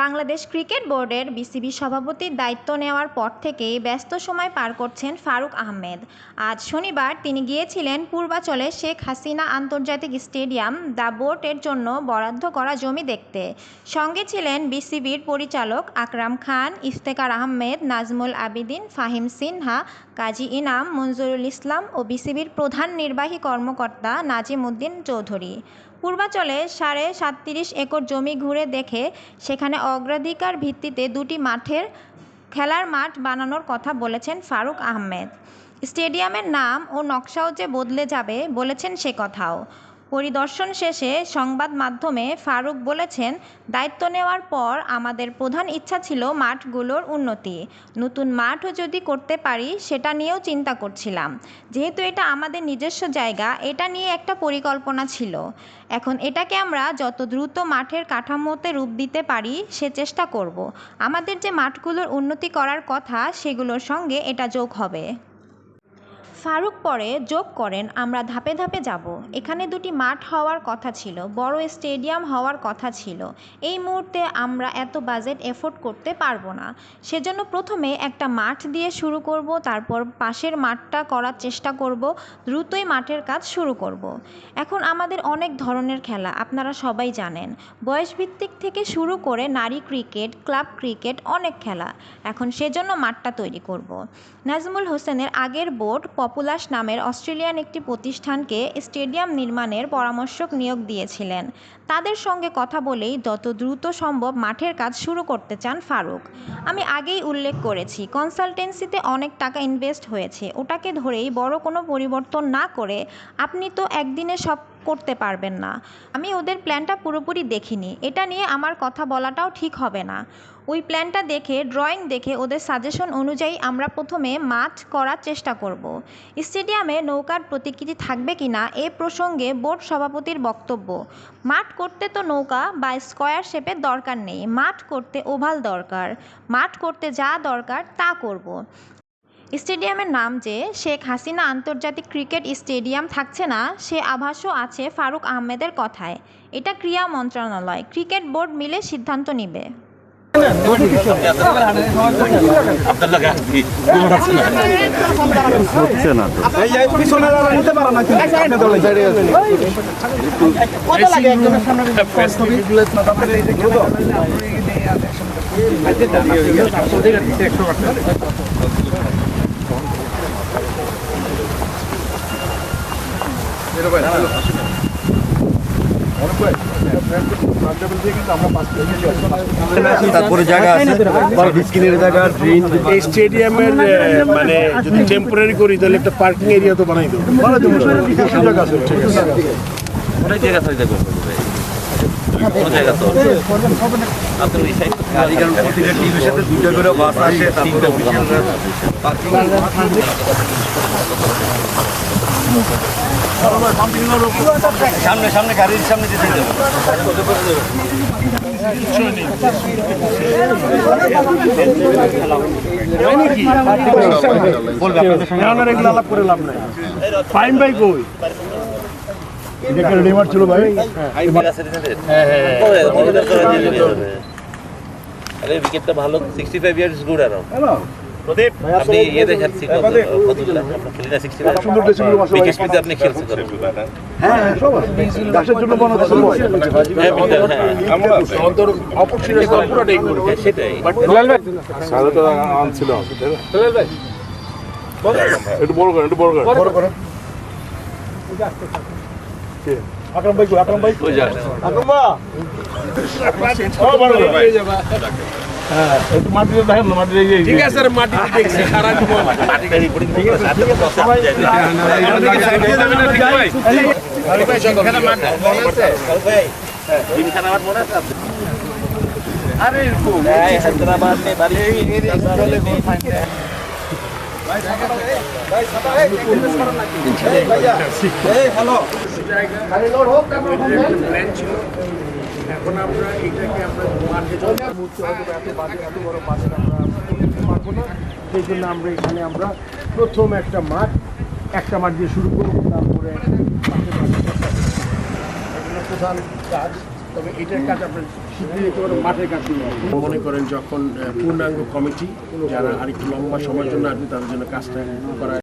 Bangladesh cricket বোর্ডের BCB সভাপতির দায়িত্ব নেওয়ার পর থেকেই ব্যস্ত সময় পার করছেন ফারুক আহমেদ। আজ শনিবার তিনি গিয়েছিলেন পূর্বাচলে শেখ হাসিনা আন্তর্জাতিক স্টেডিয়াম দ্য বোর্ডের জন্য বরাদ্দ করা জমি দেখতে। সঙ্গে ছিলেন বিসিবির পরিচালক আকরাম খান ইফতেখার আহমেদ, নাজমুল আবিদিন, ফাহিম সিনহা, কাজী ইনাম মঞ্জুরুল ইসলাম ও বিসিবির প্রধান নির্বাহী কর্মকর্তা নাজিম উদ্দিন চৌধুরী। পূর্বাচলে সাড়ে সাতত্রিশ একর জমি ঘুরে দেখে সেখানে অগ্রাধিকার ভিত্তিতে দুটি মাঠের খেলার মাঠ বানানোর কথা বলেছেন ফারুক আহমেদ। স্টেডিয়ামের নাম ও নকশাও যে বদলে যাবে বলেছেন সে কথাও। পরিদর্শন শেষে সংবাদ মাধ্যমে ফারুক বলেছেন, দায়িত্ব নেওয়ার পর আমাদের প্রধান ইচ্ছা ছিল মাঠগুলোর উন্নতি। নতুন মাঠও যদি করতে পারি, সেটা নিয়েও চিন্তা করছিলাম। যেহেতু এটা আমাদের নিজস্ব জায়গা, এটা নিয়ে একটা পরিকল্পনা ছিল। এখন এটাকে আমরা যত দ্রুত মাঠের কাঠামোতে রূপ দিতে পারি, সে চেষ্টা করব। আমাদের যে মাঠগুলোর উন্নতি করার কথা, সেগুলোর সঙ্গে এটা যোগ হবে। ফারুক পরে যোগ করেন, আমরা ধাপে ধাপে যাব। এখানে দুটি মাঠ হওয়ার কথা ছিল, বড় স্টেডিয়াম হওয়ার কথা ছিল। এই মুহূর্তে আমরা এত বাজেট এফোর্ড করতে পারব না। সেজন্য প্রথমে একটা মাঠ দিয়ে শুরু করব, তারপর পাশের মাঠটা করার চেষ্টা করব, দ্রুতই মাঠের কাজ শুরু করব। এখন আমাদের অনেক ধরনের খেলা, আপনারা সবাই জানেন। বয়সভিত্তিক থেকে শুরু করে নারী ক্রিকেট, ক্লাব ক্রিকেট অনেক খেলা। এখন সেজন্য মাঠটা তৈরি করব। নাজমুল হোসেনের আগের বোর্ড পপুলাস নামের অস্ট্রেলিয়ান একটি প্রতিষ্ঠানকে স্টেডিয়াম নির্মাণের পরামর্শক নিয়োগ দিয়েছিলেন। তাদের সঙ্গে কথা বলেই যত দ্রুত সম্ভব মাঠের কাজ শুরু করতে চান ফারুক। আমি আগেই উল্লেখ করেছি, কনসালটেন্সিতে অনেক টাকা ইনভেস্ট হয়েছে। ওটাকে ধরেই বড় কোনো পরিবর্তন না করে আপনি তো একদিনে সব করতে পারবেন না। আমি ওদের প্ল্যানটা পুরোপুরি দেখিনি। এটা নিয়ে আমার কথা বলাটাও ঠিক হবে না। ওই প্ল্যানটা দেখে, ড্রয়িং দেখে ওদের সাজেশন অনুযায়ী আমরা প্রথমে মাঠ করার চেষ্টা করব। স্টেডিয়ামে নৌকার প্রতিকৃতি থাকবে কি না এ প্রসঙ্গে বোর্ড সভাপতির বক্তব্য। মাঠ করতে তো নৌকা বা স্কোয়ার শেপের দরকার নেই। মাঠ করতে ওভাল দরকার। মাঠ করতে যা দরকার তা করব। স্টেডিয়ামের নাম যে শেখ হাসিনা আন্তর্জাতিক ক্রিকেট স্টেডিয়াম থাকছে না, সে আভাসও আছে ফারুক আহমেদের কথায়। এটা ক্রীড়া মন্ত্রণালয়, ক্রিকেট বোর্ড মিলে সিদ্ধান্ত নেবে। না তো তারপরে জায়গা আছে। স্ক্রিনের জায়গা ড্রিন এই স্টেডিয়ামের মানে যদি টেম্পোরারি করি তাহলে একটা পার্কিং এরিয়া তো বানাই দেবো। সুযোগ আছে অনেক জায়গা থাকতে করবে সামনে সামনে গাড়ির সামনে যেতে আর আলাপ করে লাভ নাই। ফাইন ভাই কই এটা রেডিমার্ট ছিল ভাই। আরে উইকেটটা ভালো সিক্সটি ফাইভ ইয়ার্স গুড আপনি ইয়ে আছে ভাই। আপনি খেলছেন হ্যাঁ সব জন্য বানাতে হ্যাঁ হ্যাঁ। হ্যাঁ, সেটাই। একটু বড় করেন একটু বড় করেন বড় করেন আকরাম ভাই কই আকরাম ভাই? ওই যা আকরাম ভাই। হ্যাঁ বড় করে হ্যাঁ ঠিক আছে স্যার মাটি দেখছি সারা জীবন রিপোর্টিং করে সাথে কথা আপনি এখন আমরা এটাকে আমরা মাঠে এত বড় আমরা আমরা এখানে আমরা প্রথম একটা মাঠ একটা মাঠ দিয়ে শুরু করব, তারপরে প্রধান কাজ, তবে এটার কাজ আপনার মাঠের মনে করেন যখন পূর্ণাঙ্গ কমিটি, যারা আরেকটু লম্বা সময়ের জন্য আসবে, তাদের জন্য কাজটা করা